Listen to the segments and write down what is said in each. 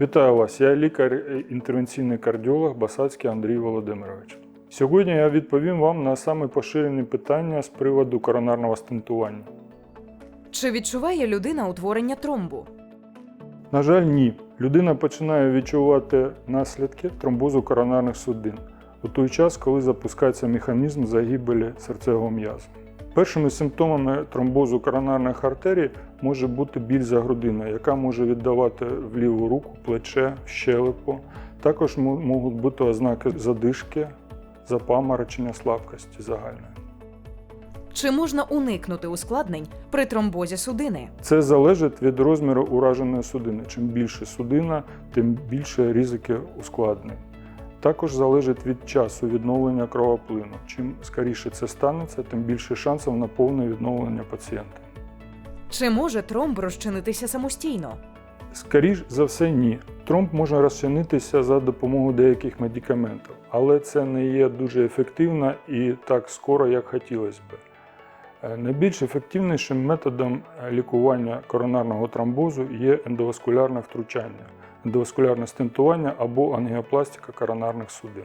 Вітаю вас, я лікар-інтервенційний кардіолог Басацький Андрій Володимирович. Сьогодні я відповім вам на саме поширені питання з приводу коронарного стентування. Чи відчуває людина утворення тромбу? На жаль, ні. Людина починає відчувати наслідки тромбозу коронарних судин у той час, коли запускається механізм загибелі серцевого м'язу. Першими симптомами тромбозу коронарних артерій може бути біль за грудиною, яка може віддавати в ліву руку, плече, щелепу. Також можуть бути ознаки задишки, запаморочення, слабкості загальної. Чи можна уникнути ускладнень при тромбозі судини? Це залежить від розміру ураженої судини. Чим більше судина, тим більше ризики ускладнень. Також залежить від часу відновлення кровоплину. Чим скоріше це станеться, тим більше шансів на повне відновлення пацієнта. Чи може тромб розчинитися самостійно? Скоріш за все, ні. Тромб може розчинитися за допомогою деяких медикаментів, але це не є дуже ефективно і так скоро, як хотілося б. Е, Найбільш ефективнішим методом е, лікування коронарного тромбозу є ендоваскулярне втручання, ендоваскулярне стентування або ангіопластика коронарних судин.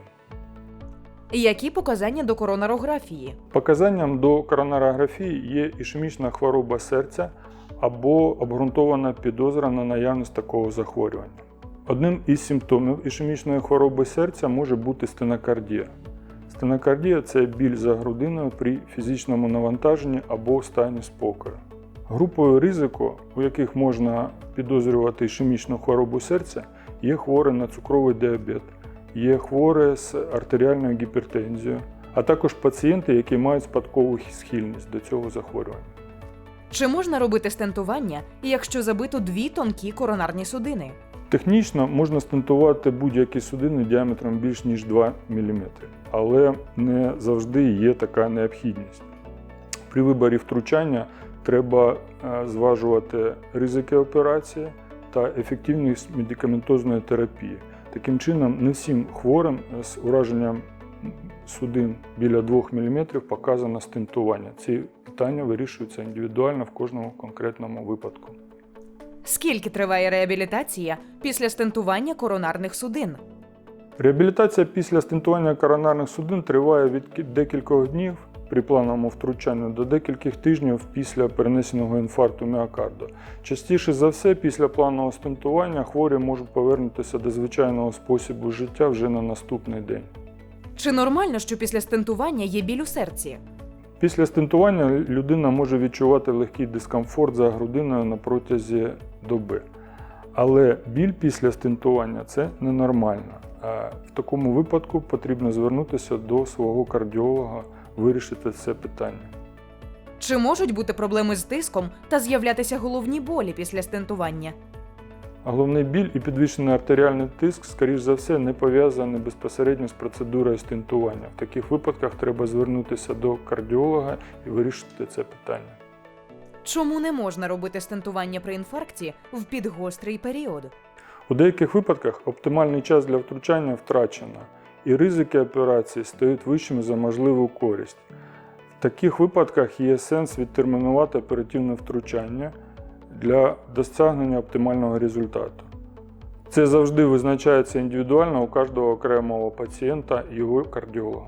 Які показання до коронарографії? Показанням до коронарографії є ішемічна хвороба серця або обґрунтована підозра на наявність такого захворювання. Одним із симптомів ішемічної хвороби серця може бути стенокардія. Стенокардія це біль за грудиною при фізичному навантаженні або стані спокою. Групою ризику, у яких можна підозрювати ішемічну хворобу серця, є хворі на цукровий діабет, є хворі з артеріальною гіпертензією, а також пацієнти, які мають спадкову схильність до цього захворювання. Чи можна робити стентування, якщо забито дві тонкі коронарні судини? Технічно можна стентувати будь-які судини діаметром більш ніж 2 мм, але не завжди є така необхідність. При виборі втручання треба е, зважувати ризики операції та ефективність медикаментозної терапії. Таким чином, не всім хворим з ураженням судин біля 2 мм показано стентування. Ці питання вирішуються індивідуально в кожному конкретному випадку. Скільки триває реабілітація після стентування коронарних судин? Реабілітація після стентування коронарних судин триває від декількох днів при плановому втручанні до декількох тижнів після перенесеного інфаркту міокарду. Частіше за все, після планового стентування хворі можуть повернутися до звичайного способу життя вже на наступний день. Чи нормально, що після стентування є біль у серці? Після стентування людина може відчувати легкий дискомфорт за грудиною на протязі доби. Але біль після стентування це ненормально. В такому випадку потрібно звернутися до свого кардіолога, вирішити це питання. Чи можуть бути проблеми з тиском та з'являтися головні болі після стентування? Головний біль і підвищений артеріальний тиск, скоріш за все, не пов'язані безпосередньо з процедурою стентування. В таких випадках треба звернутися до кардіолога і вирішити це питання. Чому не можна робити стентування при інфаркті в підгострий період? У деяких випадках оптимальний час для втручання втрачено, і ризики операції стають вищими за можливу користь. В таких випадках є сенс відтермінувати оперативне втручання для досягнення оптимального результату. Це завжди визначається індивідуально у кожного окремого пацієнта і його кардіолога.